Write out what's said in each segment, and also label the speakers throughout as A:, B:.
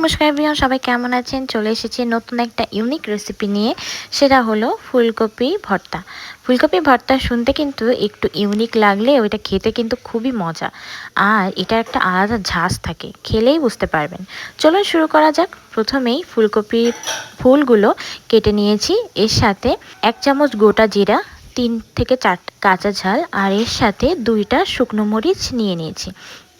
A: নমস্কার এভরিওয়ান সবাই কেমন আছেন? চলে এসেছি নতুন একটা ইউনিক রেসিপি নিয়ে, সেটা হলো ফুলকপি ভর্তা। ফুলকপি ভর্তা শুনতে কিন্তু একটু ইউনিক লাগলে ওইটা খেতে কিন্তু খুবই মজা। আর এটা একটা আলাদা ঝাঁজ থাকে, খেলেই বুঝতে পারবেন। চলুন শুরু করা যাক। প্রথমেই ফুলকপির ফুলগুলো কেটে নিয়েছি। এর সাথে এক চামচ গোটা জিরা, তিন থেকে চার কাঁচা ঝাল, আর এর সাথে দুইটা শুকনো মরিচ নিয়ে নিয়েছি।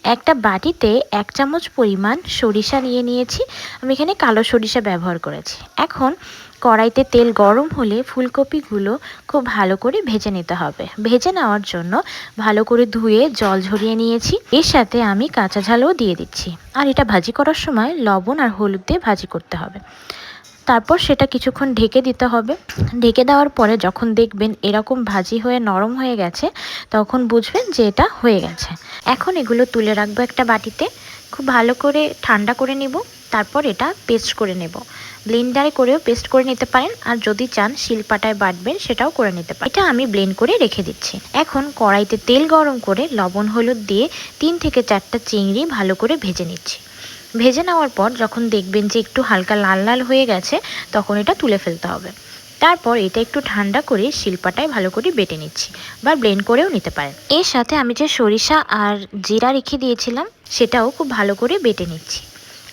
A: একটা বাটিতে এক চামচ পরিমাণ সরিষা নিয়ে নিয়েছি। আমি এখানে কালো সরিষা ব্যবহার করেছি। এখন কড়াইতে তেল গরম হলে ফুলকপিগুলো খুব ভালো করে ভেজে নিতে হবে। ভেজে নেওয়ার জন্য ভালো করে ধুয়ে জল ঝরিয়ে নিয়েছি। এর সাথে আমি কাঁচা ঝালও দিয়ে দিচ্ছি। আর এটা ভাজি করার সময় লবণ আর হলুদ দিয়ে ভাজি করতে হবে। তারপর সেটা কিছুক্ষণ ঢেকে দিতে হবে। ঢেকে দেওয়ার পরে যখন দেখবেন এরকম ভাজি হয়ে নরম হয়ে গেছে, তখন বুঝবেন যে এটা হয়ে গেছে। এখন এগুলো তুলে রাখব একটা বাটিতে। খুব ভালো করে ঠান্ডা করে নেব, তারপর এটা পেস্ট করে নেব। ব্লেন্ডারে করেও পেস্ট করে নিতে পারেন, আর যদি চান শিলপাটায় বাটবেন সেটাও করে নিতে পারেন। এটা আমি ব্লেন্ড করে রেখে দিচ্ছি। এখন কড়াইতে তেল গরম করে লবণ হলুদ দিয়ে তিন থেকে চারটা চিংড়ি ভালো করে ভেজে নিচ্ছি। ভেজে নেওয়ার পর যখন দেখবেন যে একটু হালকা লাল লাল হয়ে গেছে, তখন এটা তুলে ফেলতে হবে। তারপর এটা একটু ঠান্ডা করে শিল্পাটায় ভালো করে বেটে নিচ্ছি বা ব্লেন্ড করেও নিতে পারেন। এর সাথে আমি যে সরিষা আর জিরা রেখে দিয়েছিলাম, সেটাও খুব ভালো করে বেটে নিচ্ছি।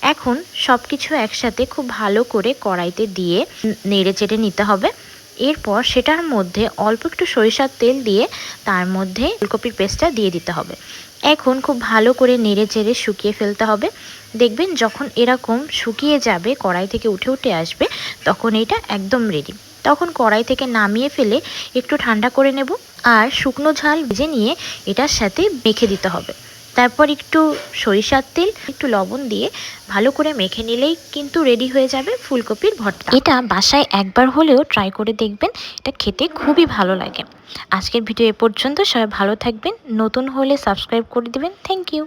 A: এখন সব কিছু একসাথে খুব ভালো করে কড়াইতে দিয়ে নেড়ে চেড়ে নিতে হবে। এরপর সেটার মধ্যে অল্প একটু সরিষার তেল দিয়ে তার মধ্যে ফুলকপির পেস্টটা দিয়ে দিতে হবে। এখন খুব ভালো করে নেড়ে চেড়ে শুকিয়ে ফেলতে হবে। দেখবেন যখন এরকম শুকিয়ে যাবে, কড়াই থেকে উঠে উঠে আসবে, তখন এটা একদম রেডি তখন কড়াই থেকে নামিয়ে ফেলে একটু ঠান্ডা করে নেব আর শুকনো ঝাল ভেজে নিয়ে এটার সাথে মেখে দিতে হবে। তারপর একটু সরিষার তেল, একটু লবণ দিয়ে ভালো করে মেখে নিলেই কিন্তু রেডি হয়ে যাবে ফুলকপির ভর্তা। এটা বাসায় একবার হলেও ট্রাই করে দেখবেন, এটা খেতে খুবই ভালো লাগে। আজকের ভিডিও এ পর্যন্ত সবাই ভালো থাকবেন, নতুন হলে সাবস্ক্রাইব করে দেবেন। Thank you